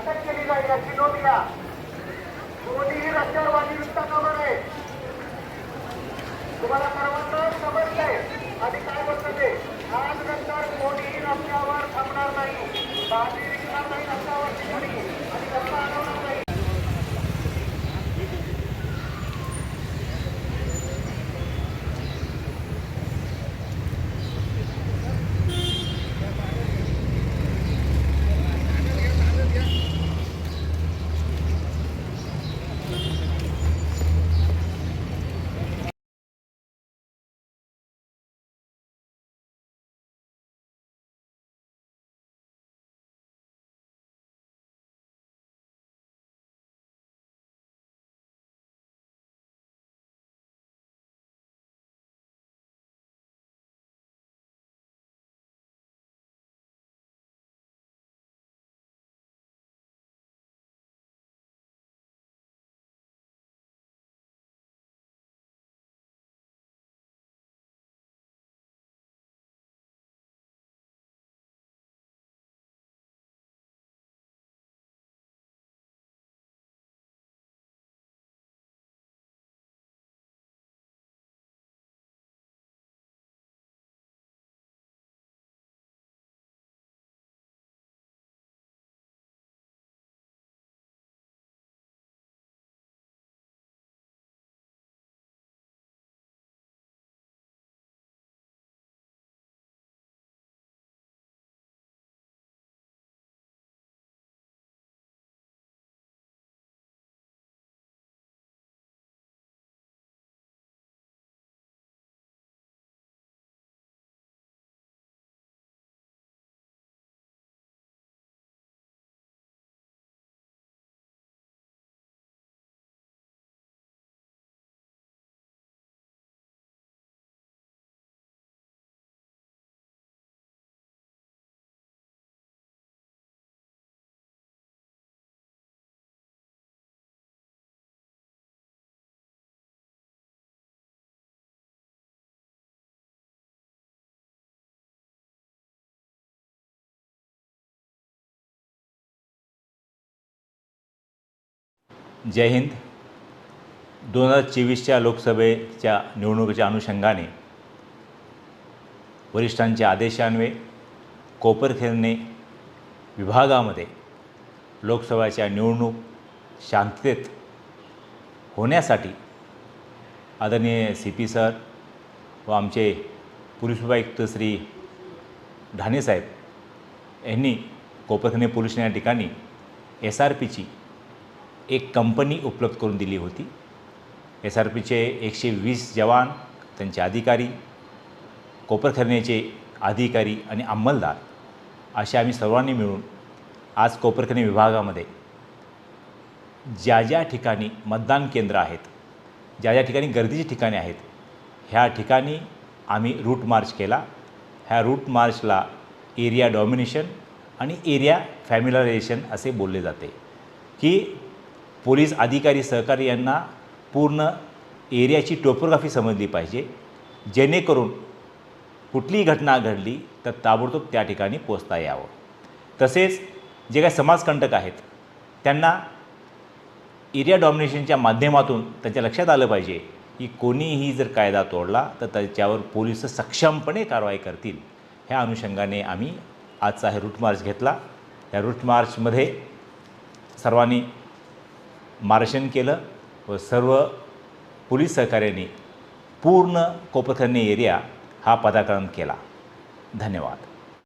अटक केली जाईल याची नोंद घ्या कोणीही रस्त्यावरवादी खबर आहे. तुम्हाला सर्वांना समजलंय आणि काय बोलतं ते? आज नंतर कोणीही रस्त्यावर थांबणार नाही. जय हिंद. दोन हजार चोवीसच्या लोकसभेच्या निवडणुकीच्या अनुषंगाने वरिष्ठांच्या आदेशान्वये कोपरखेरणे विभागामध्ये लोकसभेच्या निवडणूक शांततेत होण्यासाठी आदरणीय सी पी सर व आमचे पोलीस उपायुक्त श्री ढाणेसाहेब यांनी कोपरखेने पोलीस या ठिकाणी एस आर पीची एक कंपनी उपलब्ध करून दिली होती. एस आर पीचे एकशे वीस जवान त्यांचे अधिकारी कोपरखरणेचे अधिकारी आणि अंमलदार असे आम्ही सर्वांनी मिळून आज कोपरखने विभागामध्ये ज्या ज्या ठिकाणी मतदान केंद्र आहेत ज्या ज्या ठिकाणी गर्दीची ठिकाणे आहेत ह्या ठिकाणी आम्ही रूट मार्च केला. ह्या रूट मार्चला एरिया डॉमिनेशन आणि एरिया फॅमिलायझेशन असे बोलले जाते. की पोलीस अधिकारी सहकारी यांना पूर्ण एरियाची टोपोग्राफी समजली पाहिजे. जेणेकरून कुठलीही घटना घडली तर ताबडतोब त्या ठिकाणी पोचता यावं. तसेच जे काही समाजकंटक आहेत त्यांना एरिया डॉमिनेशनच्या माध्यमातून त्यांच्या लक्षात आलं पाहिजे की कोणीही जर कायदा तोडला तर त्याच्यावर पोलीस सक्षमपणे कारवाई करतील. ह्या अनुषंगाने आम्ही आजचा हे रूट मार्च घेतला. या रूट मार्चमध्ये सर्वांनी मार्शन केलं व सर्व पोलीस सहकार्यांनी पूर्ण कोपरखन्ने एरिया हा पदाक्रम केला. धन्यवाद.